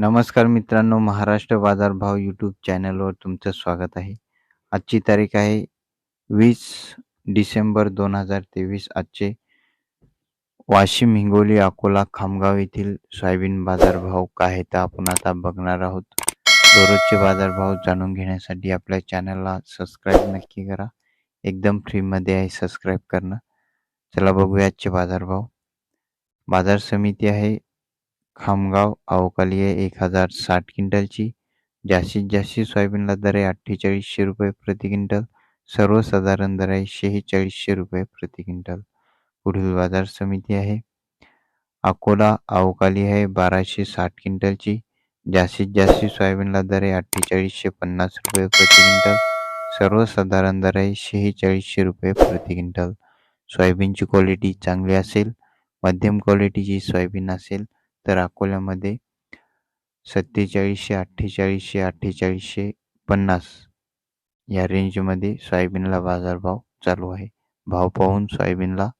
नमस्कार मित्रांनो महाराष्ट्र बाजारभाव यूट्यूब चॅनलवर तुमचं स्वागत आहे. आजची तारीख आहे वीस डिसेंबर दोन हजार तेवीस. आजचे वाशिम हिंगोली अकोला खामगाव येथील सोयाबीन बाजारभाव काय आहे तर आपण आता बघणार आहोत. दररोजचे बाजारभाव जाणून घेण्यासाठी आपल्या चॅनलला सबस्क्राईब नक्की करा. एकदम फ्रीमध्ये आहे सबस्क्राईब करणं. चला बघूया आजचे बाजारभाव बाजार समिती आहे खामगाव अवकाळी आहे. एक हजार साठ क्विंटलची. जास्तीत जास्त सोयाबीनला दर आहे अठ्ठेचाळीसशे रुपये प्रति क्विंटल. सर्वसाधारण दर आहे शेहेचाळीसशे रुपये प्रति क्विंटल. पुढील बाजार समिती आहे. अकोला अवकाली आहे बाराशे साठ क्विंटलची. जास्तीत जास्त सोयाबीनला दर आहे अठ्ठेचाळीसशे पन्नास रुपये प्रति क्विंटल. सर्वसाधारण दर आहे शेहेचाळीसशे रुपये प्रति क्विंटल. सोयाबीनची क्वालिटी चांगली असेल. मध्यम क्वालिटीची सोयाबीन असेल. तर अकोल्यामध्ये सत्तेचाळीसशे अठ्ठेचाळीसशे अठ्ठेचाळीसशे पन्नास या रेंजमध्ये सोयाबीनला बाजारभाव चालू आहे. भाव पाहून सोयाबीनला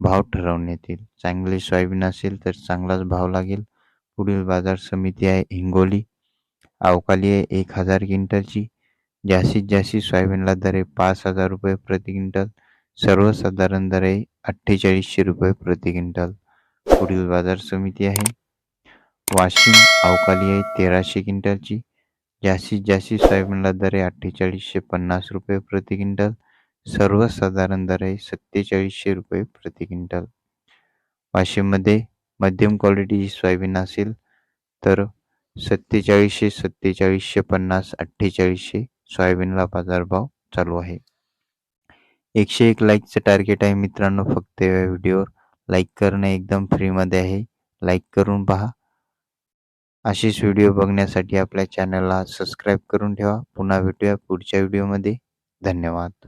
भाव ठरवण्यात येईल. चांगले सोयाबीन असेल तर चांगलाच भाव लागेल. पुढील बाजार समिती आहे हिंगोली. अवकाली आहे एक हजार क्विंटलची. जास्तीत जास्त सोयाबीनला दर आहे पाच हजार रुपये प्रति क्विंटल. सर्वसाधारण दर आहे अठ्ठेचाळीसशे रुपये प्रति क्विंटल. पुढील बाजार समिती आहे वाशिम अवकाली आहे. तेराशे क्विंटलची. जास्तीत जास्त सोयाबीनला दर आहे अठ्ठेचाळीसशे पन्नास रुपये प्रति क्विंटल. सर्वसाधारण दर आहे सत्तेचाळीसशे रुपये प्रति क्विंटल. वाशिममध्ये मध्यम क्वालिटीची सोयाबीन असेल तर सत्तेचाळीसशे सत्तेचाळीसशे पन्नास अठ्ठेचाळीसशे सोयाबीनला बाजारभाव चालू आहे. एकशे एक लाईकचं टार्गेट आहे मित्रांनो. फक्त या व्हिडिओवर लाईक करणं एकदम फ्रीमध्ये आहे. लाईक करून पहा. असेच व्हिडिओ बघण्यासाठी आपल्या चॅनलला सबस्क्राईब करून ठेवा. पुन्हा भेटूया पुढच्या व्हिडिओमध्ये. धन्यवाद.